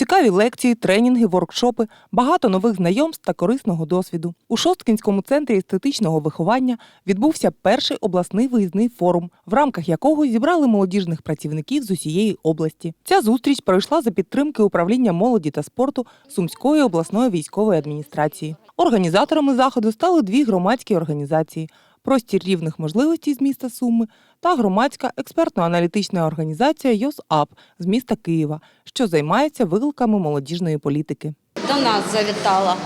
Цікаві лекції, тренінги, воркшопи, багато нових знайомств та корисного досвіду. У Шосткінському центрі естетичного виховання відбувся перший обласний виїзний форум, в рамках якого зібрали молодіжних працівників з усієї області. Ця зустріч пройшла за підтримки управління молоді та спорту Сумської обласної військової адміністрації. Організаторами заходу стали дві громадські організації. Простір рівних можливостей з міста Суми та громадська експертно-аналітична організація ЙОСАП з міста Києва, що займається викликами молодіжної політики. До нас завітала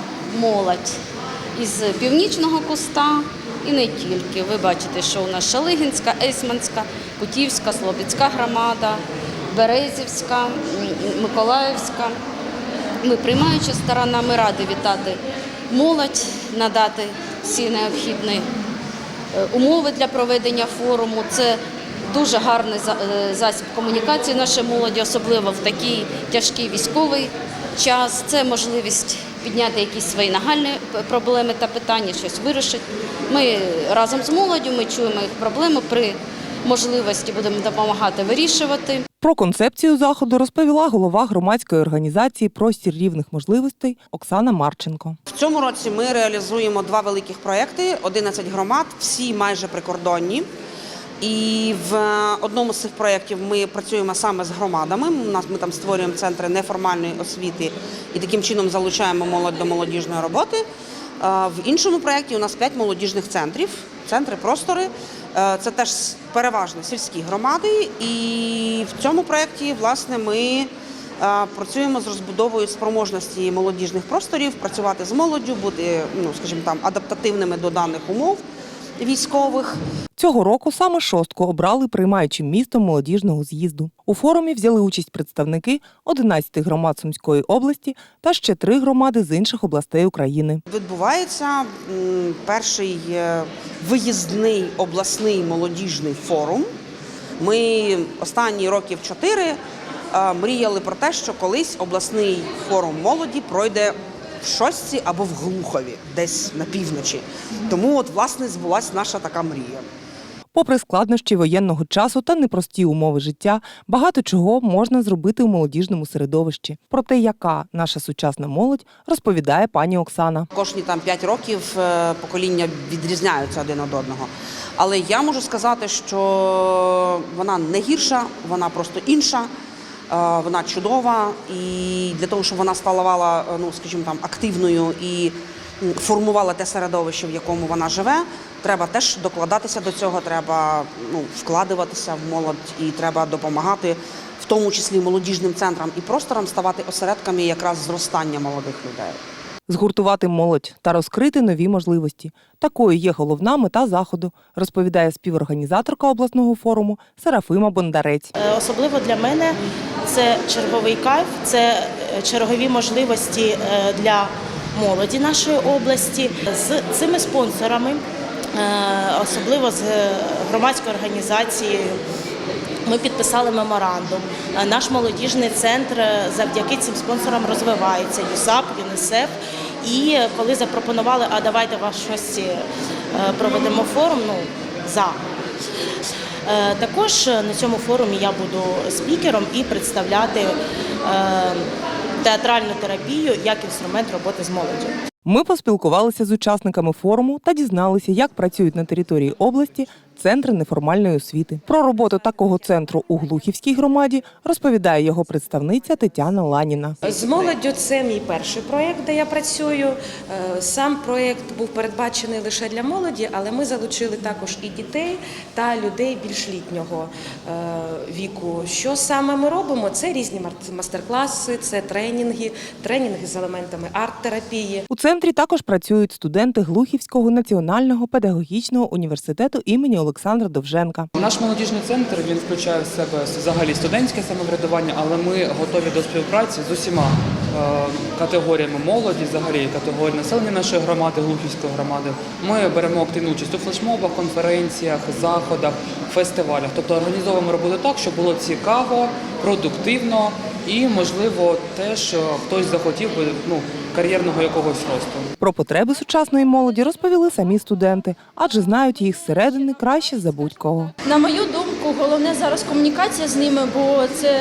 молодь із північного куста і не тільки. Ви бачите, що у нас Шалигінська, Ейсманська, Кутівська, Слобідська громада, Березівська, Миколаївська. Ми приймаюча сторона, ми раді вітати молодь, надати всі необхідні умови для проведення форуму. Це дуже гарний е, засіб комунікації нашої молоді, особливо в такий тяжкий військовий час. Це можливість підняти якісь свої нагальні проблеми та питання, щось вирішити. Ми разом з молоддю ми чуємо їх проблеми при можливості будемо допомагати вирішувати. Про концепцію заходу розповіла голова громадської організації Простір рівних можливостей Оксана Марченко. В цьому році ми реалізуємо два великих проекти: 11 громад, всі майже прикордонні. І в одному з цих проєктів ми працюємо саме з громадами. У нас ми там створюємо центри неформальної освіти і таким чином залучаємо молодь до молодіжної роботи. В іншому проєкті у нас п'ять молодіжних центрів, центри простори. Е, Це теж переважно сільські громади. І в цьому проєкті, власне, ми е, працюємо з розбудовою спроможності молодіжних просторів, працювати з молоддю, бути, ну скажімо там, адаптативними до даних умов військових. Цього року саме шостку обрали приймаючим містом молодіжного з'їзду. У форумі взяли участь представники 11 громад Сумської області та ще три громади з інших областей України. Відбувається перший е, виїзний обласний молодіжний форум. Ми останні років чотири е, мріяли про те, що колись обласний форум молоді пройде в Шостці або в Глухові, десь на півночі. Тому, от, власне, збулася наша така мрія. Попри складнощі воєнного часу та непрості умови життя, багато чого можна зробити у молодіжному середовищі. Про те, яка наша сучасна молодь, розповідає пані Оксана. Кожні там 5 років е, покоління відрізняються один від одного. Але я можу сказати, що вона не гірша, вона просто інша, вона чудова. І для того, щоб вона ставала, е, ну скажімо там, активною і формувала те середовище, в якому вона живе, треба теж докладатися до цього, треба ну, вкладуватися в молодь і треба допомагати. В тому числі молодіжним центрам і просторам ставати осередками якраз зростання молодих людей. Згуртувати молодь та розкрити нові можливості. Такою є головна мета заходу, розповідає співорганізаторка обласного форуму Серафима Бондарець. Е, Особливо для мене це черговий кайф, це е, чергові можливості е, для молоді нашої області. З цими спонсорами, особливо з громадською організацією, ми підписали меморандум. Е, Наш молодіжний центр е, завдяки цим спонсорам розвивається ЮСАП, ЮНІСЕФ. І коли запропонували, а давайте вас щось е, проведемо форум, ну за. Також на цьому форумі я буду спікером і представляти театральну терапію як інструмент роботи з молоддю. Ми поспілкувалися з учасниками форуму та дізналися, як працюють на території області центри неформальної освіти. Про роботу такого центру у Глухівській громаді розповідає його представниця Тетяна Ланіна. З молоддю це мій перший проєкт, де я працюю. Е, Сам проєкт був передбачений лише для молоді, але ми залучили також і дітей та людей більш літнього е, віку. Що саме ми робимо? Це різні мастер-класи, це тренінги, тренінги з елементами арт-терапії. У центрі також працюють студенти Глухівського національного педагогічного університету імені Олександра Довженка. Наш молодіжний центр він включає в себе взагалі студентське самоврядування, але ми готові до співпраці з усіма е, категоріями молоді, взагалі категорії населення нашої громади, Глухівської громади. Ми беремо активну участь у флешмобах, конференціях, заходах, фестивалях. Тобто організовуємо роботу так, щоб було цікаво, продуктивно і, можливо, теж е, хтось захотів би ну, кар'єрного якогось росту. Про потреби сучасної молоді розповіли самі студенти, адже знають їх зсередини краще за будь-кого. На мою думку, головне зараз комунікація з ними, бо це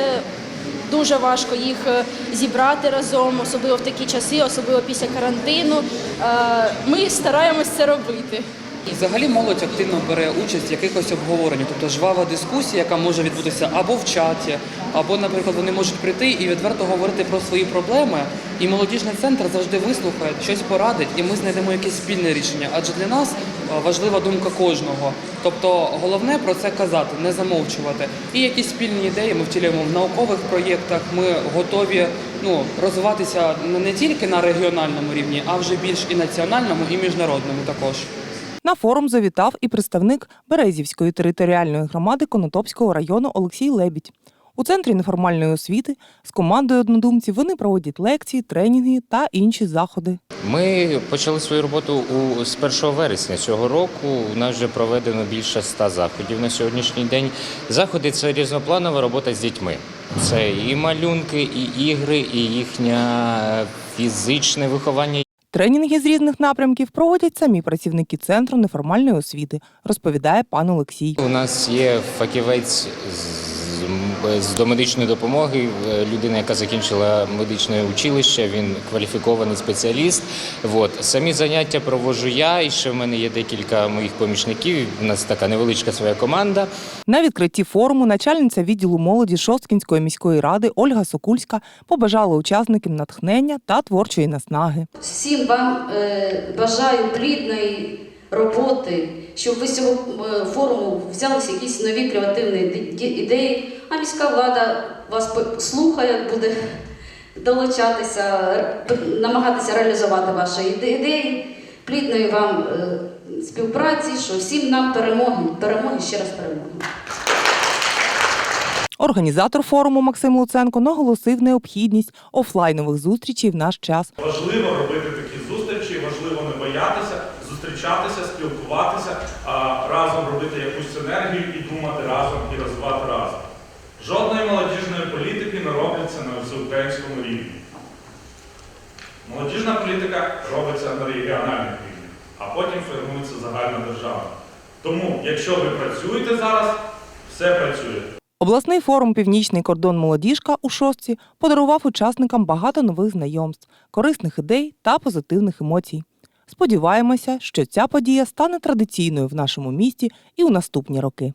дуже важко їх е, зібрати разом, особливо в такі часи, особливо після карантину. Е, Ми стараємось це робити. Взагалі молодь активно бере участь в якихось обговореннях, тобто жвава дискусія, яка може відбутися або в чаті, або, наприклад, вони можуть прийти і відверто говорити про свої проблеми. І молодіжний центр завжди вислухає, щось порадить, і ми знайдемо якесь спільне рішення. Адже для нас е, важлива думка кожного. Тобто головне про це казати, не замовчувати. І якісь спільні ідеї ми втілюємо в наукових проєктах. Ми готові ну, розвиватися не тільки на регіональному рівні, а вже більш і національному, і міжнародному також. На форум завітав і представник Березівської територіальної громади Конотопського району Олексій Лебідь. У центрі неформальної освіти з командою однодумців вони проводять лекції, тренінги та інші заходи. Ми почали свою роботу у з 1 вересня цього року. У нас вже проведено більше 100 заходів на сьогоднішній день. Заходи це різнопланова робота з дітьми. Це і малюнки, і ігри, і їхнє фізичне виховання. Тренінги з різних напрямків проводять самі працівники центру неформальної освіти, розповідає пан Олексій. У нас є фахівець з, з домедичної допомоги, е, людина, яка закінчила медичне училище, він кваліфікований спеціаліст. От. Самі заняття проводжу я, і ще в мене є декілька моїх помічників. У нас така невеличка своя команда. На відкритті форуму начальниця відділу молоді Шосткінської міської ради Ольга Сокульська побажала учасникам натхнення та творчої наснаги. Всім вам е, бажаю плідної роботи, щоб ви з цього е, форуму взялися якісь нові креативні ідеї, а міська влада вас слухає, буде долучатися, намагатися реалізувати ваші ідеї. Плідної вам е, співпраці, що всім нам перемоги, перемоги, ще раз перемоги. Організатор форуму Максим Луценко наголосив необхідність офлайнових зустрічей в наш час. Важливо робити такі зустрічі, важливо не боятися, зустрічатися, спілкуватися, а разом робити якусь синергію і думати разом і розвивати разом. Жодної молодіжної політики не робляться на всеукраїнському рівні. Молодіжна політика робиться на регіональних рівнях, а потім формується загальна держава. Тому, якщо ви працюєте зараз, все працює. Обласний форум Північний кордон молодіжка у шостці подарував учасникам багато нових знайомств, корисних ідей та позитивних емоцій. Сподіваємося, що ця подія стане традиційною в нашому місті і у наступні роки.